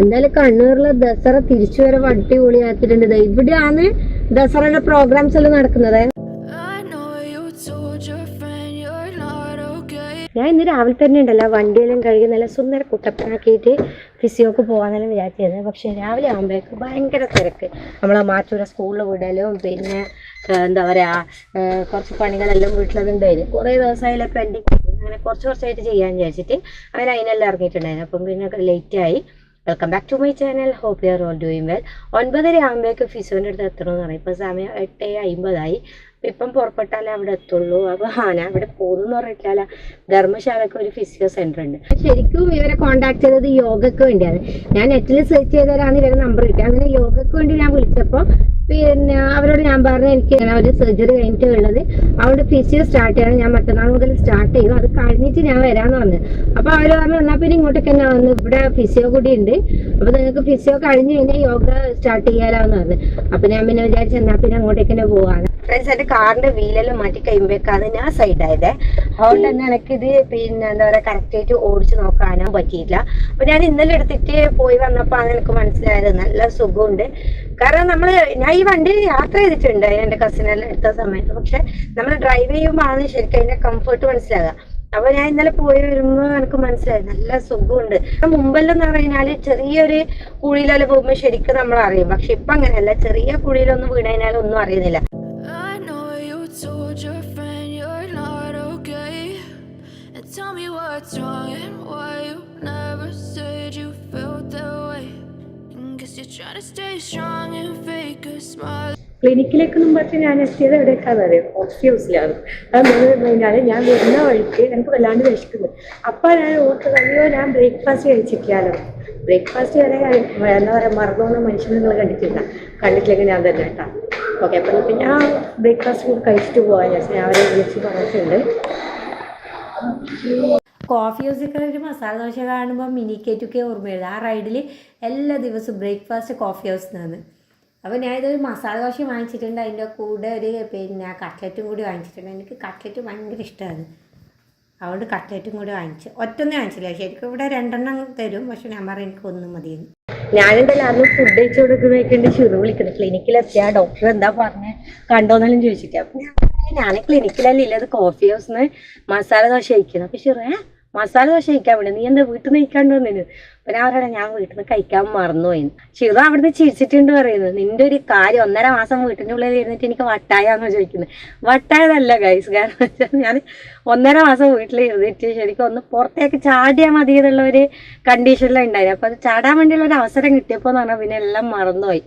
എന്തായാലും കണ്ണൂരിലെ ദസറ തിരിച്ചു വരവ് അടിപൊളിയാക്കിയിട്ടുണ്ട് ഇവിടെയാണ് ദസറയുടെ പ്രോഗ്രാംസ് എല്ലാം നടക്കുന്നത്. ഞാൻ ഇന്ന് രാവിലെ തന്നെ ഉണ്ടല്ലോ വണ്ടിയെല്ലാം കഴുകി നല്ല സുന്ദര കുട്ടപ്പനാക്കിയിട്ട് ഫിസിയോക്ക് പോകാന്നെല്ലാം വിചാരിച്ചത് പക്ഷെ രാവിലെ ആകുമ്പോഴേക്ക് ഭയങ്കര തിരക്ക്. നമ്മളെ മാറ്റൂര സ്കൂളിൽ വിടലും പിന്നെ എന്താ പറയുക കുറച്ച് പണികളെല്ലാം വീട്ടിലതുണ്ടായിരുന്നു. കുറേ ദിവസമായാലും പെൻഡിങ് അങ്ങനെ കുറച്ച് കുറച്ചായിട്ട് ചെയ്യാൻ വിചാരിച്ചിട്ട് അവർ അതിനെല്ലാം ഇറങ്ങിയിട്ടുണ്ടായിരുന്നു. അപ്പം പിന്നെ ലേറ്റായി welcome back to my channel hope you are all doing well ഒൻപതര ആകുമ്പോഴേക്കും ഫിസോന്റെ അടുത്ത് എത്തണമെന്ന് പറയും. ഇപ്പോൾ സമയം എട്ട് അമ്പതായി ഇപ്പം പുറപ്പെട്ടാലേ അവിടെ എത്തുള്ളൂ. അപ്പോൾ ആ ഞാൻ അവിടെ പോകുന്നു പറഞ്ഞിട്ടില്ല. ധർമ്മശാലക്ക് ഒരു ഫിസിയോ സെന്റർ ഉണ്ട്. ശരിക്കും ഇവരെ കോണ്ടാക്ട് ചെയ്തത് യോഗക്ക് വേണ്ടിയാണ്. ഞാൻ നെറ്റിൽ സെർച്ച് ചെയ്തവരാണ് ഇവരെ നമ്പർ കിട്ടിയത്. അങ്ങനെ യോഗക്ക് വേണ്ടി ഞാൻ വിളിച്ചപ്പോൾ പിന്നെ അവരോട് ഞാൻ പറഞ്ഞു എനിക്ക് ഒരു സർജറി കഴിഞ്ഞിട്ട് ഉള്ളത്. അവിടെ ഫിസിയോ സ്റ്റാർട്ട് ചെയ്യണം. ഞാൻ മറ്റന്നാൾ മുതൽ സ്റ്റാർട്ട് ചെയ്യും. അത് കഴിഞ്ഞിട്ട് ഞാൻ വരാമെന്ന് പറഞ്ഞു. അപ്പോൾ അവർ പറഞ്ഞു എന്നാൽ പിന്നെ ഇങ്ങോട്ടേക്ക് തന്നെ വന്നു ഇവിടെ ഫിസിയോ കൂടി ഉണ്ട്. അപ്പോൾ നിങ്ങൾക്ക് ഫിസിയോ കഴിഞ്ഞ് കഴിഞ്ഞാൽ യോഗ സ്റ്റാർട്ട് ചെയ്യാലോന്ന് പറഞ്ഞു. അപ്പോൾ ഞാൻ പിന്നെ വിചാരിച്ചു എന്നാൽ പിന്നെ അങ്ങോട്ടേക്ക് തന്നെ പോവാണ് ഫ്രണ്ട്സ് എന്റെ കാറിന്റെ വീലെല്ലാം മാറ്റി കഴിയുമ്പോഴേക്കാണ് ഞാൻ സൈഡായത് അതുകൊണ്ട് തന്നെ എനിക്കിത് പിന്നെ എന്താ പറയുക കറക്റ്റായിട്ട് ഓടിച്ച് നോക്കാനോ പറ്റിയില്ല. അപ്പോൾ ഞാൻ ഇന്നലെ എടുത്തിട്ട് പോയി വന്നപ്പോൾ ആണ് എനിക്ക് മനസ്സിലായത് നല്ല സുഖമുണ്ട്. കാരണം നമ്മൾ ഞാൻ ഈ വണ്ടി യാത്ര ചെയ്തിട്ടുണ്ട് എന്റെ കസിനെല്ലാം എടുത്ത സമയത്ത്. പക്ഷെ നമ്മൾ ഡ്രൈവ് ചെയ്യുമ്പോഴാണ് ശരിക്കും അതിന്റെ കംഫർട്ട് മനസ്സിലാകുക അപ്പൊ ഞാൻ ഇന്നലെ പോയി വരുമ്പോ എനിക്ക് മനസ്സിലായി നല്ല സുഖമുണ്ട്. മുമ്പെല്ലാം പറഞ്ഞാൽ ചെറിയൊരു കുഴിയിലെല്ലാം പോകുമ്പോ ശരിക്കും നമ്മൾ അറിയും. പക്ഷെ ഇപ്പൊ അങ്ങനെയല്ല ചെറിയ കുഴിയിലൊന്നും വീണ് കഴിഞ്ഞാൽ ഒന്നും അറിയുന്നില്ല. Tell me what's wrong and why you never said you felt that way. And guess you're trying to stay strong and fake a smile. ക്ലിനിക്കിലേക്കൊന്നും പക്ഷേ ഞാൻ എത്തിയത് എവിടേക്കാന്ന് അറിയാം? കോൺഫ്യൂസിലാണ് അത് പറഞ്ഞു കഴിഞ്ഞാൽ ഞാൻ വരുന്ന വഴിക്ക് എനിക്ക് വല്ലാണ്ട് വിശക്കുന്നു. അപ്പോൾ ഞാൻ ഓർത്ത് അയ്യോ ഞാൻ ബ്രേക്ക്ഫാസ്റ്റ് കഴിച്ചിരിക്കാലോ ബ്രേക്ക്ഫാസ്റ്റ് വരെ എന്താ പറയുക മറന്നു മനുഷ്യനെ കണ്ടിട്ടില്ല. കണ്ടിട്ടില്ലെങ്കിൽ ഞാൻ തന്നെ കേട്ടോ. ഓക്കെ അപ്പം ഞാൻ ബ്രേക്ക്ഫാസ്റ്റ് കഴിച്ചിട്ട് പോകാൻ ഞാൻ അവരെ വിളിച്ച് പറഞ്ഞിട്ടുണ്ട്. കോഫി ഹൗസൊക്കെ ഒരു മസാല ദോശ കാണുമ്പോൾ മിനി കേറ്റൊക്കെ ഓർമ്മ വരുന്നത്. ആ റൈഡിൽ എല്ലാ ദിവസവും ബ്രേക്ക്ഫാസ്റ്റ് കോഫി ഹൗസിൽ നിന്നാണ് അപ്പോൾ ഞാൻ ഇതൊരു മസാല ദോശ വാങ്ങിച്ചിട്ടുണ്ട്. അതിന്റെ കൂടെ ഒരു പിന്നെ കട്ട്ലറ്റും കൂടി വാങ്ങിച്ചിട്ടുണ്ട്. എനിക്ക് കട്ട്ലറ്റ് ഭയങ്കര ഇഷ്ടമാണ് അതുകൊണ്ട് കട്ട്ലറ്റും കൂടി വാങ്ങിച്ചു. ഒറ്റൊന്നും വാങ്ങിച്ചില്ല. ശരിക്കും ഇവിടെ രണ്ടെണ്ണം തരും. പക്ഷേ ഞാൻ പറയും എനിക്ക് ഒന്നും മതിയെന്ന്. ഞാനെന്തല്ല എല്ലാവരും ഫുഡ് കഴിച്ചു കൊടുക്കുന്നതൊക്കെ ചുരു വിളിക്കുന്നത് ക്ലിനിക്കിലെത്തിയ ഡോക്ടർ എന്താ പറഞ്ഞ്? കണ്ടോന്നെല്ലാം ചോദിച്ചിട്ട്. അപ്പൊ ഞാൻ ക്ലിനിക്കിലല്ലേ ഇല്ലത് കോഫി ഹൗസിന്ന് മസാല ദോശ കഴിക്കുന്നത് അപ്പൊ ഷിറേ മസാല ദോശ കഴിക്കാൻ വേണ്ടി നീ എന്താ വീട്ടിൽ നിന്ന് കഴിക്കാണ്ട് വന്നിന്? അപ്പൊ ഞാൻ പറയണേ ഞാൻ വീട്ടിൽ നിന്ന് കഴിക്കാൻ മറന്നുപോയി ഷിറ അവിടുന്ന് ചിരിച്ചിട്ടുണ്ട് പറയുന്നത് നിന്റെ ഒരു കാര്യം ഒന്നര മാസം വീട്ടിന്റെ ഉള്ളിൽ ഇരുന്നിട്ട് എനിക്ക് വട്ടായാന്ന് ചോദിക്കുന്നത് വട്ടായതല്ല ഗൈസ് കാരണം വെച്ചാൽ ഞാൻ ഒന്നര മാസം വീട്ടിൽ ഇരുന്നിട്ട് ശരിക്കും ഒന്ന് പുറത്തേക്ക് ചാടിയാൽ മതി എന്നുള്ള ഒരു കണ്ടീഷനിലുണ്ടായിരുന്നു അപ്പൊ അത് ചാടാൻ വേണ്ടിയുള്ള ഒരു അവസരം കിട്ടിയപ്പോ എന്ന് പറഞ്ഞാൽ പിന്നെ എല്ലാം mറന്നുപോയി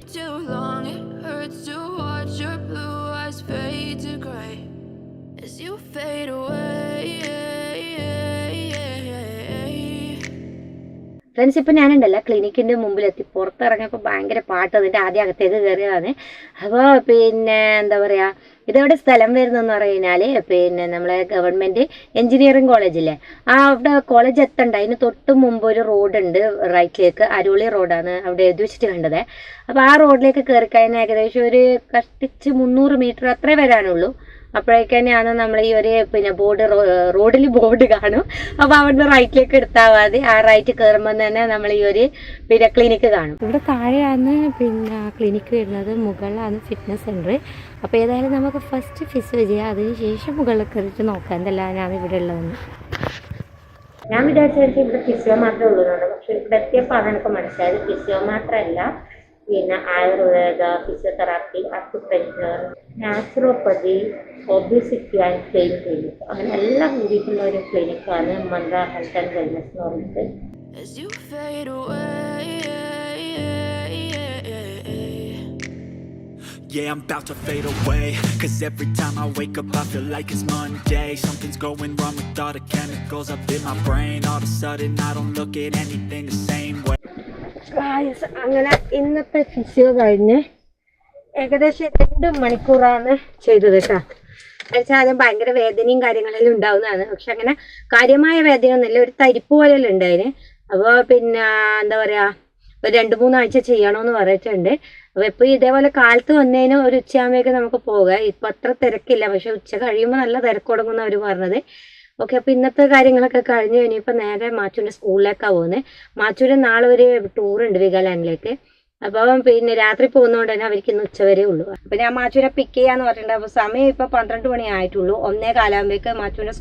ഫ്രണ്ട്സ് ഇപ്പം ഞാനുണ്ടല്ലോ ക്ലിനിക്കിന്റെ മുമ്പിലെത്തി. പുറത്തിറങ്ങിയപ്പോൾ ഭയങ്കര പാട്ട് അതിന്റെ ആദ്യം അകത്തേക്ക് കയറിയതാണ്. അപ്പോൾ പിന്നെ എന്താ പറയുക ഇതെവിടെ സ്ഥലം വരുന്നതെന്ന് പറഞ്ഞു കഴിഞ്ഞാൽ പിന്നെ നമ്മളെ ഗവൺമെന്റ് എഞ്ചിനീയറിംഗ് കോളേജില്ലേ ആ അവിടെ കോളേജ് എത്തണ്ട. അതിന് തൊട്ട് മുമ്പ് ഒരു റോഡുണ്ട് റൈറ്റിലേക്ക് അരുളി റോഡാണ് അവിടെ എഴുതി വെച്ചിട്ട് കണ്ടത്. അപ്പോൾ ആ റോഡിലേക്ക് കയറി കഴിഞ്ഞാൽ ഏകദേശം ഒരു കഷ്ടിച്ച് മുന്നൂറ് മീറ്റർ അത്രേ വരാനുള്ളൂ. അപ്പോഴേക്ക് തന്നെയാണ് നമ്മൾ ഈ ഒരു പിന്നെ ബോർഡ് റോഡിൽ ബോർഡ് കാണും. അപ്പോൾ അവിടുന്ന് റൈറ്റിലേക്ക് എടുത്താൽ മതി. ആ റൈറ്റ് കയറുമ്പോൾ തന്നെ നമ്മൾ ഈ ഒരു പിന്നെ ക്ലിനിക്ക് കാണും. ഇവിടെ താഴെയാണ് പിന്നെ ക്ലിനിക്ക് വരുന്നത്. മുകളിലാണ് ഫിറ്റ്നസ് സെന്റർ. അപ്പോൾ ഏതായാലും നമുക്ക് ഫസ്റ്റ് ഫിസ് ചെയ്യാം അതിന് ശേഷം മുകളിൽ കയറിയിട്ട് നോക്കാം. എന്തെല്ലാം ഇവിടെ ഉള്ളതെന്ന് ഞാൻ വിചാരിച്ചു ഇവിടെ ഫിസിയോ മാത്രമേ ഉള്ളൂ പക്ഷെ ഇവിടെ എത്തിയപ്പോൾ അതെനിക്ക് മനസ്സിലായത് ഫിസിയോ മാത്രമല്ല. പിന്നെ ayurveda physiotherapy acupressure naturopathy obesity and pain clinic അങ്ങനെ എല്ലാം കൂടിയിട്ടുള്ള ഒരു ക്ലിനിക്കാണ് മന്ത്ര ഹെൽത്ത് ആൻഡ് വെൽനസ് എന്ന് പറഞ്ഞിട്ട് As you fade away. Yeah, I'm about to fade away Cause every time I wake up I feel like it's Monday Something's going wrong with all the chemicals up in my brain All of a sudden I don't look at anything the same way Guys അങ്ങനെ ഇന്നത്തെ physio കഴിഞ്ഞ് ഏകദേശം രണ്ട് മണിക്കൂറാണ് ചെയ്തത് കേട്ടോ. എന്നുവെച്ചാൽ ആദ്യം ഭയങ്കര വേദനയും കാര്യങ്ങളെല്ലാം ഉണ്ടാവുന്നതാണ്. പക്ഷെ അങ്ങനെ കാര്യമായ വേദന ഒന്നുമില്ല ഒരു തരിപ്പ് പോലെയല്ല ഉണ്ടായിന് അപ്പോൾ പിന്നെ എന്താ പറയുക ഒരു രണ്ട് മൂന്നാഴ്ച ചെയ്യണമെന്ന് പറഞ്ഞിട്ടുണ്ട്. അപ്പോൾ ഇപ്പോൾ ഇതേപോലെ കാലത്ത് വന്നതിന് ഒരു ഉച്ചയാകുമ്പോഴേക്ക് നമുക്ക് പോകാം. ഇപ്പം അത്ര തിരക്കില്ല. പക്ഷെ ഉച്ച കഴിയുമ്പോൾ നല്ല തിരക്ക് തുടങ്ങുന്ന അവർ പറഞ്ഞത്. ഓക്കെ അപ്പോൾ ഇന്നത്തെ കാര്യങ്ങളൊക്കെ കഴിഞ്ഞു കഴിഞ്ഞ് ഇനിയിപ്പോൾ നേരെ മാച്ചുവിന്റെ സ്കൂളിലേക്കാണ് പോകുന്നത് മാച്ചുവിന് നാളെ ഒരു ടൂർ ഉണ്ട് വിഗാലാൻഡിലേക്ക് അപ്പം പിന്നെ രാത്രി പോകുന്നതുകൊണ്ട് തന്നെ അവർക്ക് ഇന്ന് ഉച്ചവരെ ഉള്ളൂ. അപ്പം ഞാൻ മാച്ചൂരെ പിക്ക് ചെയ്യാന്ന് പറഞ്ഞിട്ടുണ്ട്. അപ്പോൾ സമയം ഇപ്പോൾ പന്ത്രണ്ട് മണി ആയിട്ടുള്ളൂ. ഒന്നേ കാലാകുമ്പോഴേക്ക് മാച്ചൂരെ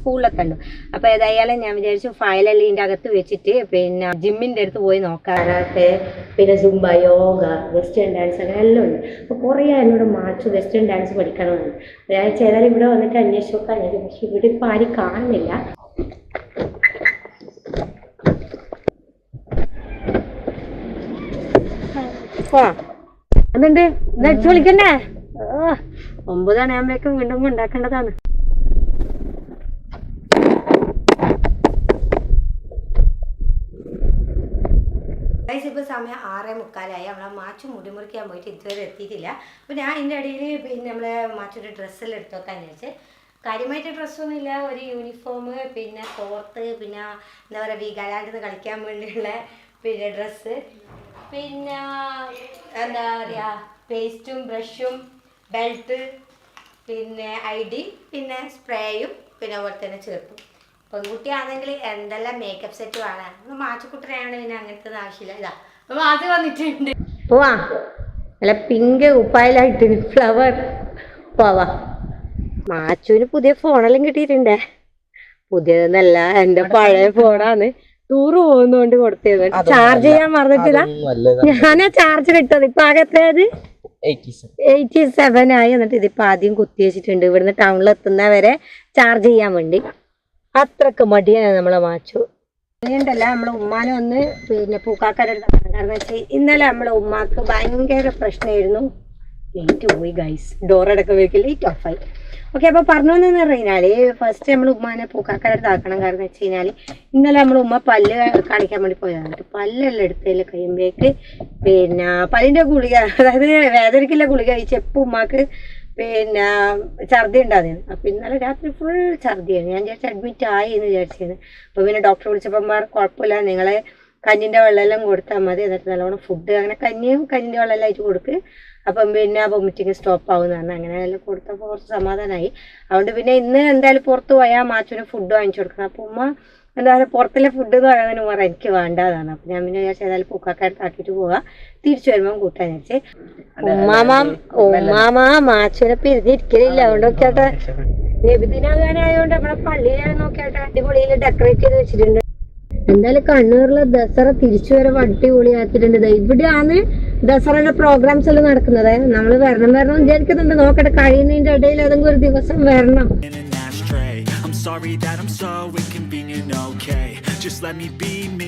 ഉണ്ട് അപ്പോൾ ഏതായാലും ഞാൻ വിചാരിച്ചു ഫയലെല്ലാം ഇതിന്റെ അകത്ത് വെച്ചിട്ട് പിന്നെ ജിമ്മിന്റെ അടുത്ത് പോയി നോക്കാറാട്ടെ പിന്നെ സുംബ യോഗ വെസ്റ്റേൺ ഡാൻസ് അങ്ങനെ എല്ലാം ഉണ്ട്. അപ്പോൾ കുറേ എന്നോട് മാച്ചു വെസ്റ്റേൺ ഡാൻസ് പഠിക്കണമെന്ന്. ഞാൻ ഏതായാലും ഇവിടെ വന്നിട്ട് അന്വേഷിച്ചു നോക്കാൻ പക്ഷെ ഇവിടെ ഇപ്പോൾ ആരും കാണുന്നില്ല. ഇതടിച്ചു വിളിക്കണ്ടേ ആ, ഒമ്പതാണ് ആകുമ്പോഴേക്കും വീണ്ടും ഉണ്ടാക്കേണ്ടതാണ്. ഇപ്പോൾ സമയം ആറേ മുക്കാലായി. നമ്മളെ മാച്ചു മുടി മുറിക്കാൻ പോയിട്ട് ഇതുവരെ എത്തിയിട്ടില്ല. അപ്പോൾ ഞാൻ ഇതിന്റെ ഇടയിൽ പിന്നെ നമ്മളെ മാച്ചൊരു ഡ്രസ്സെല്ലാം എടുത്തു വെക്കാൻ വിചാരിച്ച്. കാര്യമായിട്ട് ഡ്രസ്സൊന്നുമില്ല ഒരു യൂണിഫോം പിന്നെ തോർത്ത് പിന്നെ എന്താ പറയുക വീഗാലാൻഡിൽ കളിക്കാൻ വേണ്ടിയുള്ള പിന്നെ ഡ്രസ്സ് പിന്നെ എന്താ പറയുക പേസ്റ്റും ബ്രഷും ബെൽറ്റ് പിന്നെ ഐ ഡി പിന്നെ സ്പ്രേയും പിന്നെ അതുപോലെ തന്നെ ചെറുപ്പും പെൺകുട്ടിയാണെങ്കിൽ എന്തെല്ലാം മേക്കപ്പ് സെറ്റ് വേണം? മാച്ചുക്കുട്ടനെയാണ് പിന്നെ അങ്ങനത്തെ ആവശ്യമില്ല. ഇതാ അപ്പൊ അത് വന്നിട്ടുണ്ട്. പോവാ. നല്ല പിങ്ക് ഉപ്പായിലായിട്ട് ഫ്ലവർ പോവാ. മാച്ചുവിന് പുതിയ ഫോണെല്ലാം കിട്ടിയിട്ടുണ്ടേ. പുതിയതെന്നല്ല എന്റെ പഴയ ഫോണാണ് ടൂറ് പോകുന്നോണ്ട് കൊടുത്തത്. ചാർജ് ചെയ്യാൻ മറന്നിട്ടില്ല. ഞാനാ ചാർജ് കിട്ടത്. ഇപ്പൊ ആകെ എത്രയത് എയ്റ്റി സെവൻ. ആയി എന്നിട്ട് ഇതിപ്പോ ആദ്യം കുത്തി വെച്ചിട്ടുണ്ട്. ഇവിടുന്ന് ടൗണിൽ എത്തുന്ന വരെ ചാർജ് ചെയ്യാൻ വേണ്ടി. അത്രയ്ക്ക് മടിയാണ് നമ്മളെ മാച്ചു. ഉണ്ടല്ല നമ്മളെ ഉമ്മാനെ ഒന്ന് പിന്നെ പൂക്കാക്കാരുടെ കാരണം വെച്ചാൽ ഇന്നലെ നമ്മളെ ഉമ്മാക്ക് ഭയങ്കര പ്രശ്നമായിരുന്നു. ലേറ്റ് പോയി ഗൈസ് ഡോർ അടക്കം ലേറ്റ് ഓഫ് ആയി. ഓക്കെ അപ്പൊ പറഞ്ഞു എന്ന് പറഞ്ഞാൽ ഫസ്റ്റ് നമ്മൾ ഉമ്മാനെ പൂക്കാക്കാരുടെ ആക്കണം കാരണം വെച്ച് കഴിഞ്ഞാൽ ഇന്നലെ നമ്മൾ ഉമ്മ പല്ല് കാണിക്കാൻ വേണ്ടി പോയതാണ്. പല്ലെല്ലാം എടുത്തതിൽ കഴിയുമ്പോഴേക്ക് പിന്നെ പല്ലിന്റെ ഗുളിക അതായത് വേദനയ്ക്കുള്ള ഗുളിക കഴിച്ചപ്പോൾ ഉമ്മാക്ക് പിന്നെ ഛർദി ഉണ്ടായിരുന്നു. അപ്പൊ ഇന്നലെ രാത്രി ഫുൾ ഛർദിയാണ്. ഞാൻ വിചാരിച്ചു അഡ്മിറ്റ് ആയി എന്ന് വിചാരിച്ചിരുന്നു. അപ്പൊ പിന്നെ ഡോക്ടർ വിളിച്ചപ്പോൾ കുഴപ്പമില്ല നിങ്ങളെ കഞ്ഞിന്റെ വെള്ളമെല്ലാം കൊടുത്താൽ മതി. എന്നിട്ട് നല്ലോണം ഫുഡ് അങ്ങനെ കഞ്ഞിയും കഞ്ഞിന്റെ വെള്ളമെല്ലാം ആയിട്ട് കൊടുക്ക്. അപ്പം പിന്നെ വൊമിറ്റിങ് സ്റ്റോപ്പ് ആവും എന്ന് അങ്ങനെ എല്ലാം കൊടുത്തപ്പോൾ കുറച്ച് സമാധാനമായി അതുകൊണ്ട് പിന്നെ ഇന്ന് എന്തായാലും പുറത്ത് പോയാൽ മാച്ചുവിന് ഫുഡ് വാങ്ങിച്ചു കൊടുക്കണം. അപ്പോൾ ഉമ്മ എന്താ പറയുക പുറത്തിലെ ഫുഡ് എന്ന് പറയുന്നതിന് പറഞ്ഞാൽ എനിക്ക് വേണ്ടതാണ് അപ്പം ഞാൻ പിന്നെ വിചാരിച്ചു ഏതായാലും പൂക്കാക്കാരത്ത് ആക്കിയിട്ട് പോവാം. തിരിച്ചു വരുമ്പോൾ കൂട്ടാൻ വെച്ച് ഉമ്മാമ ഉമ്മാമ മാച്ചുവിനെ പിരിഞ്ഞിരിക്കലില്ല അതുകൊണ്ടൊക്കെ നോക്കിയാട്ടെ നബിദിനാകാനായതുകൊണ്ട് നമ്മളെ പള്ളിയിലാണ് നോക്കിയാട്ടെ അടിപൊളിയിൽ ഡെക്കറേറ്റ് ചെയ്ത് വെച്ചിട്ടുണ്ട്. എന്തായാലും കണ്ണൂരിലെ ദസറ തിരിച്ചു വരവ് അടിപൊളിയാക്കിയിട്ടുണ്ട് ഇവിടെയാണ് ദസറയുടെ പ്രോഗ്രാംസ് എല്ലാം നടക്കുന്നത്. നമ്മൾ വരണം വരണം വിചാരിക്കുന്നുണ്ട്. നോക്കട്ടെ കഴിയുന്നതിന്റെ ഇടയിൽ ഏതെങ്കിലും ഒരു ദിവസം വരണം. Sorry that I'm so inconvenient, okay? Just let me be me.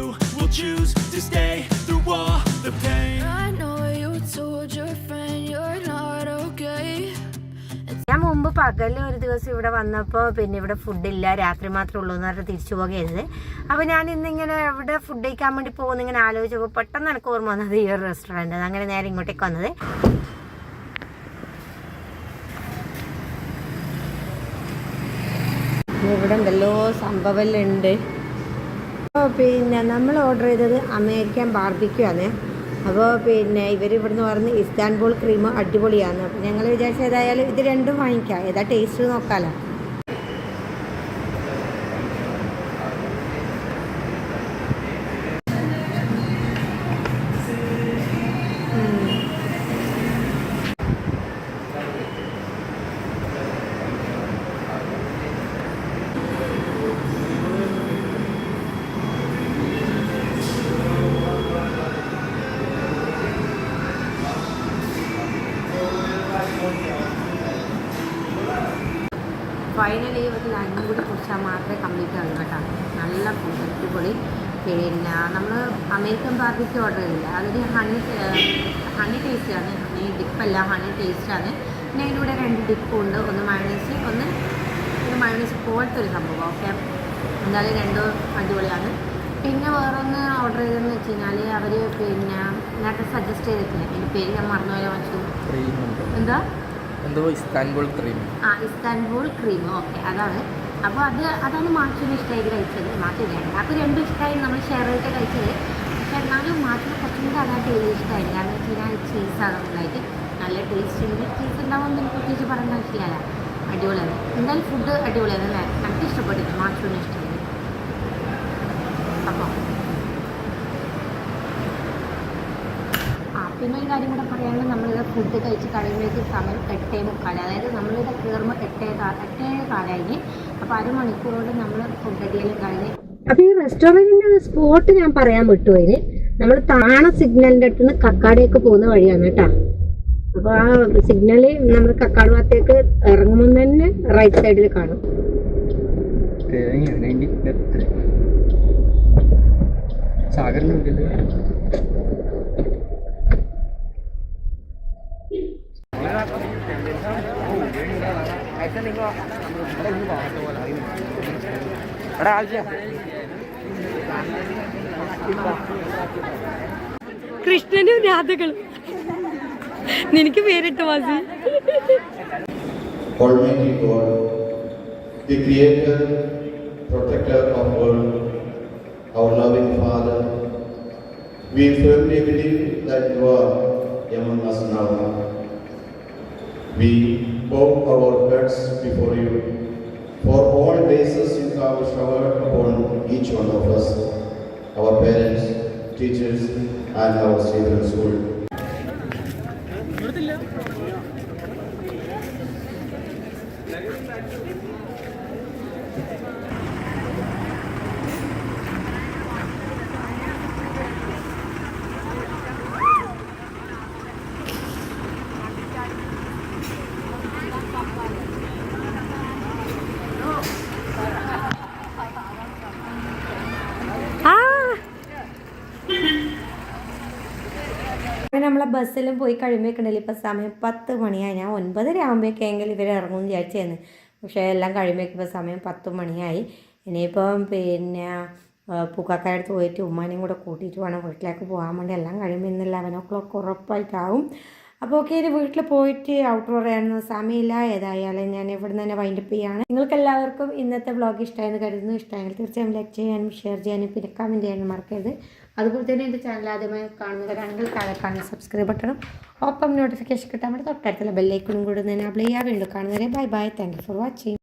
പകലിൽ ഒരു ദിവസം ഇവിടെ വന്നപ്പോൾ പിന്നെ ഇവിടെ ഫുഡില്ല രാത്രി മാത്രമേ ഉള്ളൂ എന്ന് പറഞ്ഞിട്ട് തിരിച്ചു പോകരുത്. അപ്പോൾ ഞാൻ ഇന്നിങ്ങനെ എവിടെ ഫുഡ് കഴിക്കാൻ വേണ്ടി പോകുന്ന ഇങ്ങനെ ആലോചിച്ചപ്പോൾ പെട്ടെന്ന് എനിക്ക് ഓർമ്മ വന്നത് ഈ ഒരു റെസ്റ്റോറന്റ് അങ്ങനെ നേരെ ഇങ്ങോട്ടേക്ക് വന്നത്. ഇവിടെ എന്തല്ലോ സംഭവമെല്ലാം ഉണ്ട്. പിന്നെ നമ്മൾ ഓർഡർ ചെയ്തത് അമേരിക്കൻ ബാർബിക്യൂ ആണ് അപ്പോൾ പിന്നെ ഇവർ ഇവിടുന്ന് പറഞ്ഞ് ഇസ്താൻബുൾ ക്രീം അടിപൊളിയാണ്. അപ്പോൾ ഞങ്ങൾ വിചാരിച്ചത് ഏതായാലും ഇത് രണ്ടും വാങ്ങിക്കാം. ഏതാ ടേസ്റ്റ് നോക്കാമല്ലോ ആകും കേട്ടോ. നല്ല ഫുഡ് അടിപൊളി. പിന്നെ നമ്മൾ അമേരിക്കൻ ബാർബിക്ക് ഓർഡർ ചെയ്തില്ല. അതൊരു ഹണി ഹണി ടേസ്റ്റാണ് ഹണി ഡിപ്പല്ല ഹണി ടേസ്റ്റാണ് പിന്നെ അതിലൂടെ രണ്ട് ഡിപ്പും ഉണ്ട്. ഒന്ന് മയണൈസ് ഒന്ന് ഒരു മയണൈസ് പോലത്തെ ഒരു സംഭവം ഓക്കെ എന്തായാലും രണ്ടും അടിപൊളിയാണ്. പിന്നെ വേറൊന്ന് ഓർഡർ ചെയ്തതെന്ന് വെച്ച് കഴിഞ്ഞാൽ അവർ പിന്നെ നേരത്തെ സജസ്റ്റ് ചെയ്തിട്ടില്ല? എന്റെ പേര് ഞാൻ മറന്നുപോലെ ക്രീമുണ്ട് എന്താ? എന്തോ ഇസ്താൻബുൾ ക്രീം ആ ഇസ്താൻബുൾ ക്രീം ഓക്കെ അതാണ്. അപ്പോൾ അത് അതാണ് മാച്ചിന് ഇഷ്ടമായി കഴിച്ചത്. മാറ്റി രണ്ടാൾക്ക് രണ്ടും ഇഷ്ടമായി നമ്മൾ ഷെയർ ചെയ്തിട്ട് കഴിച്ചത്. പക്ഷെ എന്നാലും മാറ്റിന് കുറച്ചും കൂടി അതാ ടേസ്റ്റ് ഇഷ്ടമായി കാരണം വെച്ച് കഴിഞ്ഞാൽ ചീസാണ് ഉണ്ടായിട്ട് നല്ല ടേസ്റ്റ് ഉണ്ട്. ചീസ് ഉണ്ടാവുമ്പോൾ എനിക്ക് പ്രത്യേകിച്ച് പറയുന്ന ആവശ്യമില്ല അടിപൊളിയാണ്. എന്തായാലും ഫുഡ് അടിപൊളിയാണ് അല്ലേ? എനിക്ക് ഇഷ്ടപ്പെട്ടില്ല. മാച്ചുവിന് ഇഷ്ടമായി അപ്പോൾ പിന്നെ ഒരു കാര്യം കൂടെ പറയുകയാണെങ്കിൽ നമ്മളിത് ഫുഡ് കഴിച്ച് കഴിയുമ്പോഴേക്ക് സമയം എട്ടേ മുക്കാൽ. അതായത് നമ്മളിത് കയറുമ്പോൾ എട്ടേ കാ എട്ടേ കാലായി. അപ്പോൾ അരമണിക്കൂർ കൊണ്ട് നമ്മൾ ഫുഡ് കഴിഞ്ഞ് അപ്പോൾ ഈ റെസ്റ്റോറന്റിന്റെ സ്പോട്ട് ഞാൻ പറയാൻ വിട്ടു വിട്ടുപോയിന് നമ്മൾ താണ സിഗ്നലിന്റെ അടുത്ത് നിന്ന് കക്കാടേക്ക് പോകുന്ന വഴിയാണ് കേട്ടോ. അപ്പോൾ ആ സിഗ്നൽ നമ്മൾ കക്കാട് ഭാഗത്തേക്ക് ഇറങ്ങുമ്പോൾ തന്നെ റൈറ്റ് സൈഡിൽ കാണും. സാഗറിനുണ്ട് കൃഷ്ണനും രാധകളും നിനക്ക് പേരിട്ട് വാസി Almighty God, the Creator, Protector of world, our loving Father, we firmly believe that you are among us now. We bow our heads before you for all graces you have showered upon each one of us, our parents, teachers, and our children's school. നമ്മളെ ബസ്സിലും പോയി കഴിയുമ്പോഴേക്കുണ്ടല്ലോ ഇപ്പം സമയം പത്ത് മണിയായി. ഞാൻ ഒൻപതര ആകുമ്പോഴേക്കെങ്കിലും ഇവർ ഇറങ്ങും വിചാരിച്ചേന്ന്. പക്ഷേ എല്ലാം കഴിയുമ്പോഴേക്കും ഇപ്പോൾ സമയം പത്ത് മണിയായി. ഇനിയിപ്പം പിന്നെ പൂക്കാക്കായുടെ അടുത്ത് പോയിട്ട് ഉമ്മാനെയും കൂടെ കൂട്ടിയിട്ട് വേണം വീട്ടിലേക്ക് പോകാൻ വേണ്ടി. എല്ലാം കഴിയുമ്പോൾ ഇന്ന് ലെവൻ ഓ ക്ലോക്ക് ഉറപ്പായിട്ടാവും. അപ്പോൾ ഓക്കെ ഇത് വീട്ടിൽ പോയിട്ട് ഔട്ട് പറയാനൊന്നും സമയമില്ല. ഏതായാലും ഞാൻ ഇവിടെ നിന്ന് തന്നെ വൈൻഡപ്പ് ചെയ്യാണ്. നിങ്ങൾക്ക് എല്ലാവർക്കും ഇന്നത്തെ വ്ളോഗ് ഇഷ്ടമായെന്ന് കരുതുന്നു. ഇഷ്ടമായെങ്കിൽ തീർച്ചയായും ലൈക്ക് ചെയ്യാനും ഷെയർ ചെയ്യാനും പിന്നെ കമന്റ് ചെയ്യാനും മറക്കരുത്. അതുപോലെ തന്നെ എന്റെ ചാനൽ ആദ്യമായി കാണുന്നവരാണെങ്കിൽ താഴെ കാണുന്ന സബ്സ്ക്രൈബ് ബട്ടണും ഒപ്പം നോട്ടിഫിക്കേഷൻ കിട്ടാൻ വേണ്ടി തൊട്ടടുത്തുള്ള ബെല്ലൈക്കണും കൂടെ അപ്ലൈ ചെയ്യാൻ വീണ്ടും കാണുന്നവരെ bye bye thank for watching